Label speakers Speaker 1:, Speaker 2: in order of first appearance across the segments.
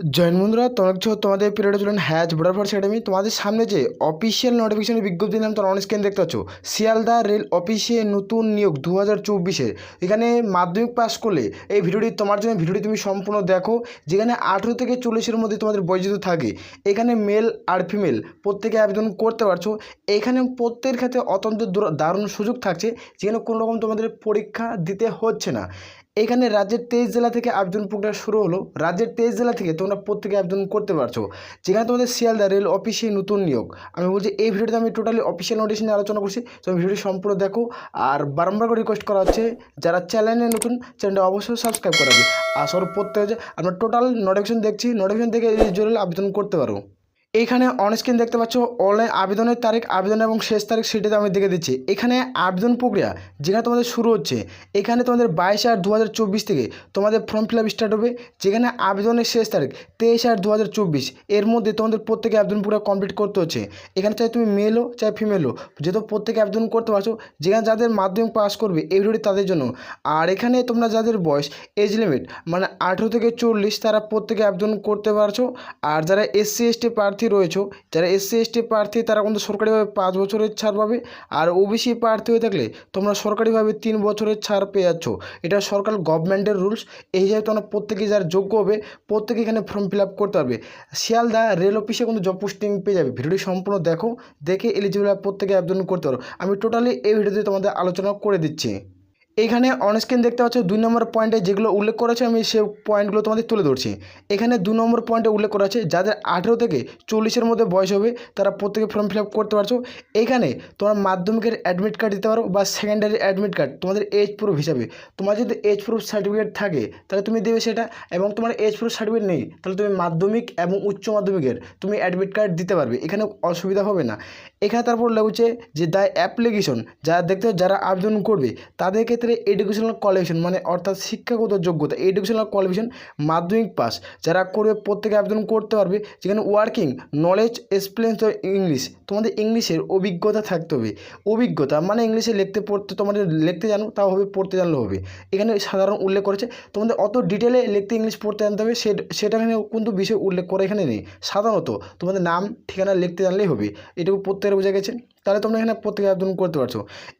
Speaker 1: Join বন্ধুরা, তোমরা হচ্ছে তোমাদের পিরিয়ডে চলেন হ্যাজ বর্ডার ফোর্স একাডেমি তোমাদের সামনে যে অফিসিয়াল নোটিফিকেশনের বিজ্ঞপ্তি দিলাম, তোমরা অন স্ক্রিন দেখতে পাচ্ছ। শিয়ালদা রেল অফিসে নতুন নিয়োগ দু হাজার চব্বিশের এখানে মাধ্যমিক পাস করলে এই ভিডিওটি তোমার জন্য, ভিডিওটি তুমি সম্পূর্ণ দেখো। যেখানে আঠেরো থেকে চল্লিশের মধ্যে তোমাদের বয়সিত থাকে। এখানে মেল আর ফিমেল প্রত্যেকে আবেদন করতে পারছ। এখানে প্রত্যেকের ক্ষেত্রে অত্যন্ত দারুণ সুযোগ থাকছে। যেখানে কোনো রকম তোমাদের পরীক্ষা দিতে হচ্ছে না। এখানে রাজ্যের তেইশ জেলা থেকে আবেদন প্রক্রিয়া শুরু হলো। রাজ্যের তেইশ জেলা থেকে তোমরা প্রত্যেকে আবেদন করতে পারছ। যেখানে তোমাদের শিয়ালদা রেল অফিসে নতুন নিয়োগ। আমি বলছি, এই ভিডিওতে আমি টোটালি অফিসিয়াল নোটিশ নিয়ে আলোচনা করছি। তো ভিডিওটি সম্পূর্ণ দেখো। আর বারংবার করে রিকোয়েস্ট করা হচ্ছে, যারা চ্যানেলে নতুন চ্যানেলটা অবশ্যই সাবস্ক্রাইব করে রাখবে। আসর পড়তে হচ্ছে, আমরা টোটাল নোটিফিকেশন দেখছি। নোটিফিকেশন থেকে জরুরি আবেদন করতে পারো। এইখানে অনস্ক্রিন দেখতে পাচ্ছ অনলাইন আবেদনের তারিখ, আবেদন এবং শেষ তারিখ সেটাতে আমি দেখে দিচ্ছি। এখানে আবেদন প্রক্রিয়া, যেখানে তোমাদের শুরু হচ্ছে, এখানে তোমাদের বাইশ আট দু থেকে তোমাদের ফর্ম ফিল স্টার্ট হবে, যেখানে আবেদনের শেষ তারিখ তেইশ আট দু এর মধ্যে তোমাদের প্রত্যেকে আবেদন প্রক্রিয়া কমপ্লিট করতে হচ্ছে। এখানে চাই তুমি মেল হো চাই ফিমেল হো যেহেতু প্রত্যেকে আবেদন করতে পারছ, যেখানে যাদের মাধ্যমিক পাস করবে, এই ভিডিওটি তাদের জন্য। আর এখানে তোমরা যাদের বয়স এজ লিমিট মানে আঠেরো থেকে চল্লিশ, তারা প্রত্যেকে আবেদন করতে পারছ। আর যারা এসসি এসটি প্রার্থী রয়েছে। যারা এসসি, এসটি প্রার্থী, তারা কিন্তু সরকারিভাবে পাঁচ বছরের ছাড় পাবে। আর ওবিসি প্রার্থী হয়ে থাকলে তোমরা সরকারিভাবে তিন বছরের ছাড় পেয়ে যাচ্ছ। এটা সরকার গভর্নমেন্টের রুলস। এই হিসাবে তোমরা প্রত্যেকে যারা যোগ্য হবে, প্রত্যেকে এখানে ফর্ম ফিল আপ করতে পারবে। শিয়ালদা রেল অফিসে কিন্তু জব পোস্টিং পেয়ে যাবে। ভিডিওটি সম্পূর্ণ দেখো, দেখে এলিজিবল প্রত্যেকে আবেদন করতে পারো। আমি টোটালি এই ভিডিওতে তোমাদের আলোচনা করে দিচ্ছি। এখানে অনস্ক্রিন দেখতে পাচ্ছ দুই নম্বর পয়েন্টে যেগুলো উল্লেখ করা আছে, আমি সে পয়েন্টগুলো তোমাদের তুলে ধরছি। এখানে দু নম্বর পয়েন্টে উল্লেখ করা আছে, যাদের আঠেরো থেকে চল্লিশের মধ্যে বয়স হবে, তারা প্রত্যেকে ফর্ম ফিল করতে পারছ। এখানে তোমার মাধ্যমিকের অ্যাডমিট কার্ড দিতে পারো বা সেকেন্ডারি অ্যাডমিট কার্ড তোমাদের এজ প্রুফ হিসাবে। তোমার যদি এজ প্রুফ সার্টিফিকেট থাকে, তাহলে তুমি দেবে সেটা, এবং তোমার এজ প্রুফ সার্টিফিকেট নেই, তাহলে তুমি মাধ্যমিক এবং উচ্চ মাধ্যমিকের, তুমি অ্যাডমিট কার্ড দিতে পারবে। এখানে অসুবিধা হবে না। এখানে তারপর লাগছে যে দ্য অ্যাপ্লিকেশন, যারা দেখতে যারা আবেদন করবে, তাদের ক্ষেত্রে এডুকেশনাল কোয়ালিফিকেশন মানে অর্থাৎ শিক্ষাগত যোগ্যতা এডুকেশনাল কোয়ালিফিকেশন মাধ্যমিক পাস যারা করবে প্রত্যেকে আবেদন করতে পারবে, যেখানে ওয়ার্কিং নলেজ এক্সপিরিয়েন্স ইংলিশ তোমাদের ইংলিশের অভিজ্ঞতা থাকতে হবে। অভিজ্ঞতা মানে ইংলিশে লিখতে পড়তে তোমাদের লিখতে জানো, তাও হবে, পড়তে জানলে হবে। এখানে সাধারণ উল্লেখ করেছে, তোমাদের অত ডিটেলে লিখতে ইংলিশ পড়তে জানতে হবে সেটা এখানে কিন্তু বিষয় উল্লেখ করা এখানে নেই। সাধারণত তোমাদের নাম, ঠিকানা লিখতে জানলেই হবে। এটুকু প্রত্যেকের বোঝা গেছে? তাহলে তোমরা এখানে প্রত্যেকে আবেদন করতে পারছ।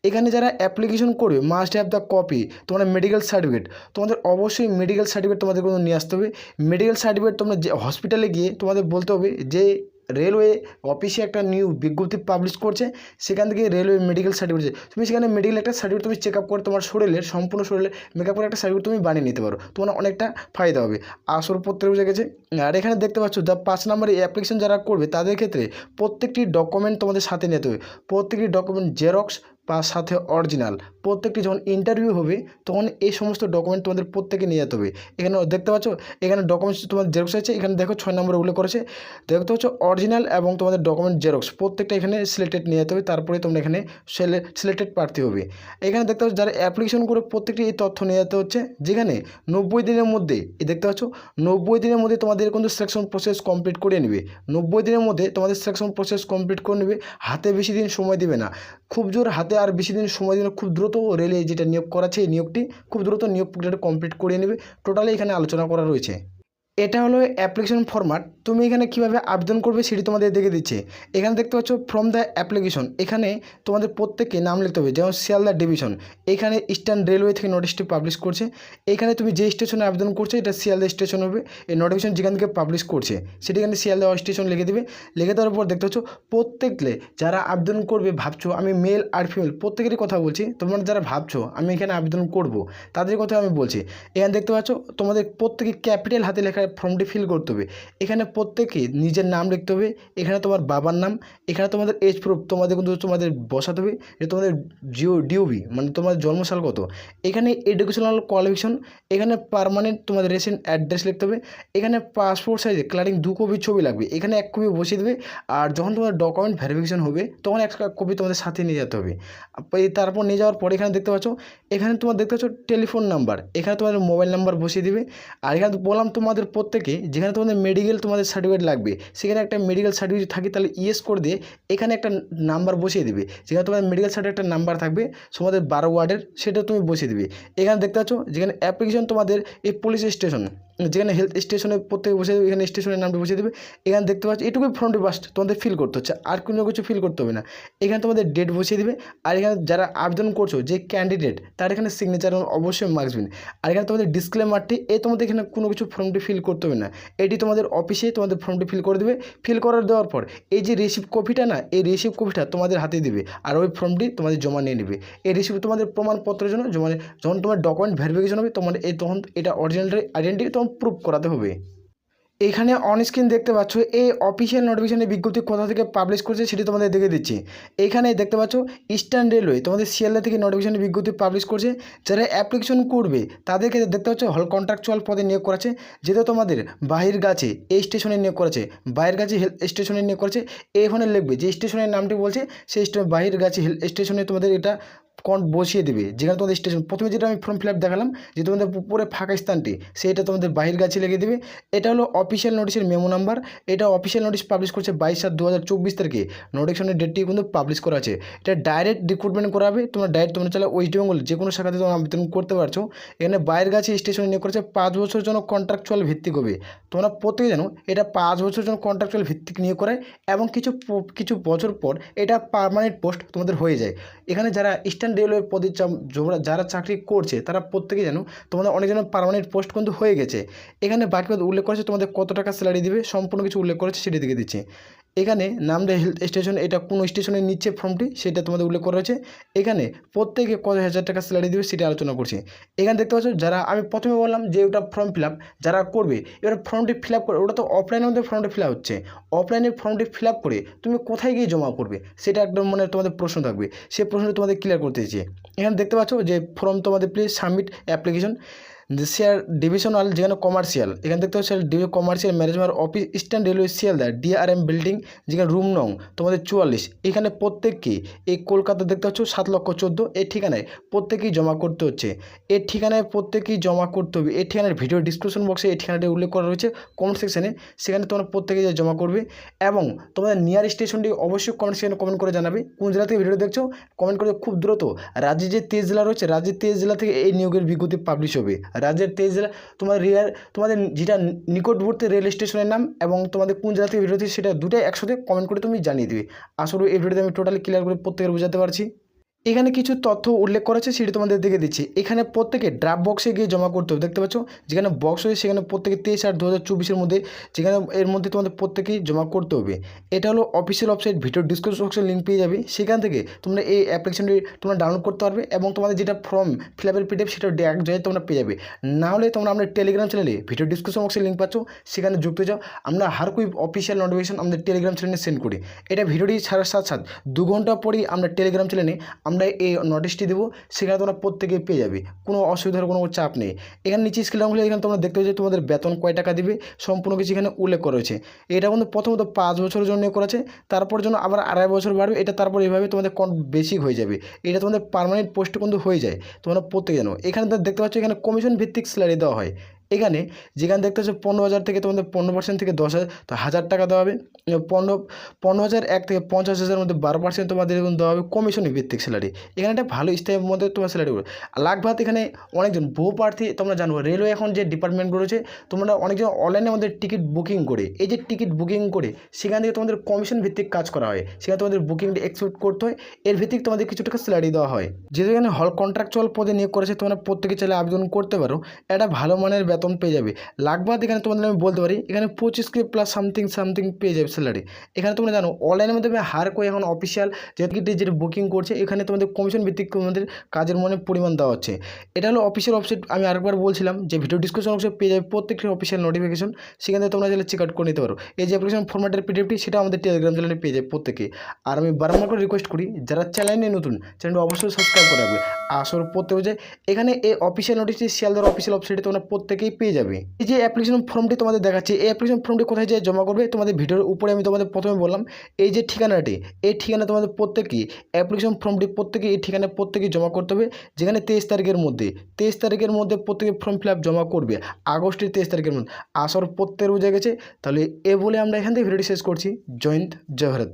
Speaker 1: এখানে যারা অ্যাপ্লিকেশন করবে মাস্ট হ্যাভ দ্য কপি তোমরা মেডিকেল সার্টিফিকেট তোমাদের অবশ্যই মেডিকেল সার্টিফিকেট তোমাদের কোনো নিয়ে আসতে হবে। মেডিকেল সার্টিফিকেট তোমরা যে হসপিটালে গিয়ে তোমাদের বলতে হবে যে রেলওয়ে অফিসে একটা নিউ বিজ্ঞপ্তি পাবলিশ করছে, সেখান থেকে রেলওয়ে মেডিকেল সার্টিফিকেট তুমি সেখানে মেডিকেল একটা সার্টিফিকেট তুমি চেক আপ করে তোমার শরীরের, সম্পূর্ণ শরীরের মেকআপ করে একটা সার্টিফিকেট তুমি বানিয়ে নিতে পারো। তোমার অনেকটা ফায়দা হবে। আসল পত্রে বুঝে গেছে। আর এখানে দেখতে পাচ্ছ দ্য পাঁচ নম্বরে অ্যাপ্লিকেশন যারা করবে, তাদের ক্ষেত্রে প্রত্যেকটি ডকুমেন্ট তোমাদের সাথে নিতে হবে। প্রত্যেকটি ডকুমেন্ট জেরক্স বা সাথে অরিজিনাল প্রত্যেকটি যখন ইন্টারভিউ হবে, তখন এই সমস্ত ডকুমেন্ট তোমাদের প্রত্যেকে নিয়ে যেতে হবে। এখানে দেখতে পাচ্ছ, এখানে ডকুমেন্টস তোমার জেরক্স আছে, এখানে দেখো ছয় নম্বরে উল্লেখ করেছে। দেখতে পাচ্ছ অরিজিনাল এবং তোমাদের ডকুমেন্ট জেরক্স প্রত্যেকটা এখানে সিলেক্টেড নিয়ে যেতে হবে, তারপরে তোমরা এখানে সিলেক্টেড প্রার্থী হবে। এখানে দেখতে পাচ্ছ, যারা অ্যাপ্লিকেশন করে প্রত্যেকটি এই তথ্য নিয়ে যেতে হচ্ছে, যেখানে নব্বই দিনের মধ্যে, এই দেখতে পাচ্ছ, নব্বই দিনের মধ্যে তোমাদের কিন্তু সিলেকশন প্রসেস কমপ্লিট করে নেবে। নব্বই দিনের মধ্যে তোমাদের সিলেকশন প্রসেস কমপ্লিট করে নেবে, হাতে বেশি দিন সময় দেবে না। খুব জোর হাতে আর বেশি দিন সময় দিন খুব দ্রুত রেলে যেটা নিয়োগ করাছে এই নিয়োগটি খুব দ্রুত নিয়োগ প্রক্রিয়াটা কমপ্লিট করে নেবে। টোটালি এখানে আলোচনা করা রয়েছে। এটা হলো অ্যাপ্লিকেশন ফরম্যাট তুমি এখানে কীভাবে আবেদন করবে সেটি তোমাদের দেখে দিচ্ছে। এখানে দেখতে পাচ্ছ ফ্রম দ্য অ্যাপ্লিকেশন এখানে তোমাদের প্রত্যেককে নাম লিখতে হবে, যেমন শিয়ালদা ডিভিশন এখানে ইস্টার্ন রেলওয়ে থেকে নোটিশটি পাবলিশ করছে। এখানে তুমি যে স্টেশনে আবেদন করছ, এটা শিয়ালদা স্টেশন হবে। এই নোটিফিকেশন যেখান থেকে পাবলিশ করছে, সেটি এখানে শিয়ালদা স্টেশন লিখে দেবে। লিখে দেওয়ার পর দেখতে পাচ্ছ, প্রত্যেকলে যারা আবেদন করবে ভাবছ, আমি মেল আর ফিমেল প্রত্যেকেরই কথা বলছি। তোমরা যারা ভাবছ, আমি এখানে আবেদন করব, তাদের কথা আমি বলছি। এখানে দেখতে পাচ্ছ, তোমাদের প্রত্যেকে ক্যাপিটাল হাতে লেখা ফর্মটি ফিল করতে হবে। এখানে প্রত্যেকে নিজের নাম লিখতে হবে, এখানে তোমার বাবার নাম, এখানে তোমাদের এজ প্রুফ তোমাদের কিন্তু তোমাদের বসাতে হবে যে তোমাদের জিও ডিওবি মানে তোমাদের জন্মসাল কত। এখানে এডুকেশনাল কোয়ালিফিকেশন এখানে পারমানেন্ট তোমাদের রেসেন্ট অ্যাড্রেস লিখতে হবে, এখানে পাসপোর্ট সাইজে ক্লারিং দু কপি ছবি লাগবে, এখানে এক কপি বসিয়ে দেবে, আর যখন তোমার ডকুমেন্ট ভেরিফিকেশন হবে, তখন এক কপি তোমাদের সাথে নিয়ে যেতে হবে। তারপর নিয়ে যাওয়ার পরে এখানে দেখতে পাচ্ছ, এখানে তোমার দেখতে পাচ্ছ টেলিফোন নাম্বার এখানে তোমাদের মোবাইল নাম্বার বসিয়ে দিবে, আর এখানে বললাম তোমাদের প্রত্যেকে যেখানে তোমাদের মেডিকেল তোমাদের সার্টিফিকেট লাগবে, সেখানে একটা মেডিকেল সার্টিফিকেট থাকে, তাহলে ইয়েস করে দিয়ে এখানে একটা নাম্বার বসিয়ে দেবে। যেখানে তোমাদের মেডিকেল সার্টিফিকেট একটা নাম্বার থাকবে, তোমাদের বারো ওয়ার্ডের, সেটা তুমি বসিয়ে দেবে। এখানে দেখতে পাচ্ছ, যেখানে অ্যাপ্লিকেশন তোমাদের এই পুলিশ স্টেশন যেখানে হেলথ স্টেশনে প্রত্যেকে বসে দেবে এখানে স্টেশনের নামটা বসিয়ে দেবে, এখানে দেখতে পাচ্ছ, এটুকুই ফ্রন্টে বাস্ট তোমাদের ফিল করতে হচ্ছে, আর কোনো কিছু ফিল করতে হবে না। এখানে তোমাদের ডেট বসিয়ে দেবে, আর এখানে যারা আবেদন করছ, যে ক্যান্ডিডেট তার এখানে সিগনেচার অবশ্যই মার্কস দিন আর এখানে তোমাদের ডিসক্লেমারটি এ তোমাদের এখানে কোনো কিছু ফর্মটি ফিল করতে হবে না। এটি তোমাদের অফিসে তোমাদের ফর্মটি ফিল করে দেবে। ফিল করার দেওয়ার পর, এই যে রিসিভ কপিটা না, এই রিসিভ কপিটা তোমাদের হাতে দিবে। আর ওই ফর্মটি তোমাদের জমা নিয়ে নেবে। এই রিসিভ তোমাদের প্রমাণপত্রের জন্য, জমা যখন তোমার ডকুমেন্ট ভেরিফিকেশন হবে তোমার এই তখন, এটা অরিজিনাল আইডেন্টি তখন প্রুভ করাতে হবে। এখানে অন স্ক্রিন দেখতে পাচ্ছ, এই অফিসিয়াল নোটিফিকেশনের বিজ্ঞপ্তি কোথা থেকে পাবলিশ করছে সেটি তোমাদের দেখে দিচ্ছি। এখানে দেখতে পাচ্ছ ইস্টার্ন রেলওয়ে তোমাদের শিয়ালদা থেকে নোটিফিকেশনের বিজ্ঞপ্তি পাবলিশ করছে। যারা অ্যাপ্লিকেশন করবে, তাদেরকে দেখতে পাচ্ছ হল কন্ট্রাকচুয়াল পদে নিয়োগ করেছে। যেটা তোমাদের বাহির গাছে এই স্টেশনে নিয়োগ করেছে বাহির গাছে হেল স্টেশনে নিয়োগ করেছে এখানে লিখবে, যে স্টেশনের নামটি বলছে, সেই বাহির গাছে হেল স্টেশনে তোমাদের এটা কন বসিয়ে দেবে। যেখানে তোমাদের স্টেশন প্রথমে যেটা আমি ফর্ম ফিল আপ দেখালাম, যে তোমাদের উপরে ফাঁকা স্থানটি, সেইটা তোমাদের বাহির গাছে লেগে দেবে। এটা হলো অফিসিয়াল নোটিশের মেমো নাম্বার এটা অফিসিয়াল নোটিশ পাবলিশ করছে বাইশ সাত দু হাজার চব্বিশ তারিখে। নোটিফিকেশনের ডেটটি কিন্তু পাবলিশ করা আছে। এটা ডাইরেক্ট রিক্রুটমেন্ট করাবে তোমরা ডাইরেক্ট তোমরা চাইলে ওয়েস্ট বেঙ্গল যে কোনো শাখাতে তোমরা আবেদন করতে পারছ। এখানে বাইরের গাছে স্টেশনে নিয়োগ করেছে পাঁচ বছর জন্য কন্ট্রাকচুয়াল ভিত্তিক হবে। তোমরা প্রত্যেকে জানো, এটা পাঁচ বছর জন্য কন্ট্রাকচুয়াল ভিত্তিক নিয়োগ করায় এবং কিছু কিছু বছর পর এটা পার্মানেন্ট পোস্ট তোমাদের হয়ে যায়। এখানে যারা ইস্টার্ন রেলওয়ে পদে চাম- যারা- চাকরি করছে, তারা প্রত্যেকে যেন তোমাদের অনেকজন পারমানেন্ট পোস্ট কিন্তু হয়ে গেছে। এখানে বাকি উল্লেখ করেছে, তোমাদের কত টাকা স্যালারি দিবে, সম্পূর্ণ কিছু উল্লেখ করেছে সেটি দিকে দিচ্ছে। এখানে নামটা হেলথ স্টেশন এটা কোন স্টেশনের নিচ্ছে ফর্মটি সেটা তোমাদের উল্লেখ করা হয়েছে এখানে প্রত্যেকে কত হাজার টাকা স্যালারি দেবে সেটা আলোচনা করছি। এখানে দেখতে পাচ্ছ, যারা আমি প্রথমে বললাম যে ওটা ফর্ম ফিল যারা করবে, এবার ফর্মটি ফিল করে, ওটা তো অফলাইনের মধ্যে ফর্মটি ফিল হচ্ছে। অফলাইনে ফর্মটি ফিল করে তুমি কোথায় গিয়ে জমা করবে? সেটা একদম মানে তোমাদের প্রশ্ন থাকবে। সেই প্রশ্নটি তোমাদের ক্লিয়ার করতে চেয়ে এখানে দেখতে পাচ্ছ যে ফর্ম তোমাদের please submit application share divisional যেখানে কমার্শিয়াল এখানে দেখতে পাচ্ছ commercial management office Eastern Railway Sealdah DRM building যেখানে রুম নং তোমাদের চুয়াল্লিশ। এখানে প্রত্যেককে এই কলকাতা দেখতে পাচ্ছ সাত লক্ষ চোদ্দ এই ঠিকানায় প্রত্যেকেই জমা করতে হচ্ছে। এর ঠিকানায় প্রত্যেকেই জমা করতে হবে। এই ঠিকানার ভিডিও ডিসক্রিপশন বক্সে এই ঠিকানাটি উল্লেখ করা রয়েছে কমেন্ট সেকশনে সেখানে তোমরা প্রত্যেকে যা জমা করবে এবং তোমাদের নিয়ার স্টেশনটি অবশ্যই কমেন্ট সেকশনে কমেন্ট করে জানাবে। কোন জেলা থেকে ভিডিও দেখছ কমেন্ট করে খুব দ্রুত রাজ্যের যে তেজ জেলা রয়েছে, রাজ্যের তেজ জেলা থেকে এই নিয়োগের বিজ্ঞপ্তি পাবলিশ হবে। রাজ্যের তেইশ জেলা তোমাদের রিয়ার, তোমাদের যেটা নিকটবর্তী রেল স্টেশনের নাম এবং তোমাদের কোন জেলা থেকে ভিডিও সেটা দুটাই একসাথে কমেন্ট করে তুমি জানিয়ে দিবে। আসলে এই ভিডিওতে আমি টোটালি ক্লিয়ার করে প্রত্যেকের বোঝাতে পারছি। এখানে কিছু তথ্য উল্লেখ করেছে সেটি তোমাদের দেখে দিচ্ছি। এখানে প্রত্যেকে ড্রাফট বক্সে গিয়ে জমা করতে হবে, দেখতে পাচ্ছ? যেখানে বক্স হয়েছে সেখানে প্রত্যেকে তেইশ আট দু হাজার চব্বিশের মধ্যে, যেখানে এর মধ্যে তোমাদের প্রত্যেকেই জমা করতে হবে। এটা হলো অফিসিয়াল ওয়েবসাইট ভিডিও ডিসক্রিপশন বক্সের লিঙ্ক পেয়ে যাবে। সেখান থেকে তোমরা এই অ্যাপ্লিকেশনটি তোমরা ডাউনলোড করতে পারবে এবং তোমাদের যেটা ফর্ম ফিল আপের পিডিএফ সেটা এক জায়গায় তোমরা পেয়ে যাবে। না হলে তোমরা আমাদের টেলিগ্রাম চ্যানেলে ভিডিও ডিসক্রিপশন বক্সে লিঙ্ক পাচ্ছ, সেখানে যুক্ত যাও। আমরা হার কুই অফিসিয়াল নোটিফিকেশন আমাদের টেলিগ্রাম চ্যানেলে সেন্ড করি। এটা ভিডিওটি ছাড়ার সাথে সাথে দু ঘণ্টা পরেই আমরা টেলিগ্রাম চ্যানেলে আমরা এই নোটিশটি দেবো, সেখানে তোমরা প্রত্যেকে পেয়ে যাবে। কোনো অসুবিধার কোনো চাপ নেই। এখানে নিচে স্ক্রিন হলে এখানে তোমরা দেখতে পাচ্ছ, তোমাদের বেতন কয় টাকা দিবে, সম্পূর্ণ কিছু এখানে উল্লেখ করা রয়েছে। এটা কিন্তু প্রথমত পাঁচ বছরের জন্য করেছে তারপর জন্য আবার আড়াই বছর বাড়বে, এটা তারপর এইভাবে তোমাদের কন বেশি হয়ে যাবে। এটা তোমাদের পার্মানেন্ট পোস্ট কিন্তু হয়ে যায়, তোমরা প্রত্যেকে জানো। এখানে দেখতে পাচ্ছ, এখানে কমিশন ভিত্তিক স্যালারি দেওয়া হয়। এখানে যেখানে দেখতে পাচ্ছ পনেরো হাজার থেকে তোমাদের পনেরো পার্সেন্ট থেকে দশ হাজার, তো হাজার টাকা দেওয়া হবে। পনেরো পনেরো হাজার এক থেকে পঞ্চাশ হাজারের মধ্যে বারো পার্সেন্ট তোমাদের এরকম দেওয়া হবে কমিশনের ভিত্তিক স্যালারি এখানে একটা ভালো স্থায়ীর মধ্যে তোমার স্যালারি করবে লাগভাত এখানে অনেকজন, বহু প্রার্থী তোমরা জানব। রেলওয়ে এখন যে ডিপার্টমেন্টগুলো রয়েছে, তোমরা অনেকজন অনলাইনে আমাদের টিকিট বুকিং করে, এই যে টিকিট বুকিং করে, সেখান থেকে তোমাদের কমিশন ভিত্তিক কাজ করা হয়। সেখানে তোমাদের বুকিংটা এক্সপোর্ট করতে হয়। এর ভিত্তিক তোমাদের কিছু টাকা স্যালারি দেওয়া হয়। যেহেতু এখানে হল কন্ট্রাকচুয়াল পদে নিয়োগ করেছে, তোমরা প্রত্যেকে চাইলে আবেদন করতে পারো। একটা ভালো মানের বেতন পেয়ে যাবে। লাগবাদ এখানে তোমাদের আমি বলতে পারি, এখানে পঁচিশ কে প্লাস সামথিং সামথিং পেয়ে যাবে স্যালারি এখানে তোমরা জানো অনলাইনের মাধ্যমে হার করে এখন অফিসিয়াল যে টিকিট যেটা বুকিং করছে, এখানে তোমাদের কমিশন ভিত্তিক তোমাদের কাজের মনে পরিমাণ দেওয়া হচ্ছে। এটা হলো অফিসিয়াল ওয়েবসাইট আমি আরেকবার বলছিলাম যে ভিডিও ডিসক্রিপশন বক্সে পেয়ে যাবে প্রত্যেকটি অফিসিয়াল নোটিফিকেশন সেখান থেকে তোমরা চাইলে চেক আউট করে নিতে পারো। এই যে অ্যাপ্লিকেশন ফরম্যাটের পিডিএফটি সেটা আমাদের টেলিগ্রাম চ্যানেলে পেয়ে যাবে প্রত্যেকে। আর আমি বারবার করে রিকোয়েস্ট করি, যারা চ্যানেলে নতুন চ্যানেলটি অবশ্যই সাবস্ক্রাইব করে রাখবে। আসল প্রত্যেকে যে এখানে এই অফিসিয়াল নোটিশটি শিয়ালদার অফিসিয়াল ওয়েবসাইটে তোমরা প্রত্যেকেই পেয়ে যাবে। এই যে অ্যাপ্লিকেশন ফর্মটি তোমাদের দেখাচ্ছি, এই অ্যাপ্লিকেশন ফর্মটি কোথায় যেয়ে জমা করবে তোমাদের ভিডিওর উপরে আমি তোমাদের প্রথমে বললাম, এই যে ঠিকানাটি, এই ঠিকানা তোমাদের প্রত্যেকেই অ্যাপ্লিকেশন ফর্মটি প্রত্যেকে এই ঠিকানায় প্রত্যেকেই জমা করতে হবে, যেখানে তেইশ তারিখের মধ্যে, তেইশ তারিখের মধ্যে প্রত্যেকে ফর্ম ফিল জমা করবে, আগস্টের তেইশ তারিখের মধ্যে। আসার প্রত্যেক বুঝে গেছে, তাহলে এ বলে আমরা এখান থেকে ভিডিওটি শেষ করছি। জয়ন্ত জয় ভারত।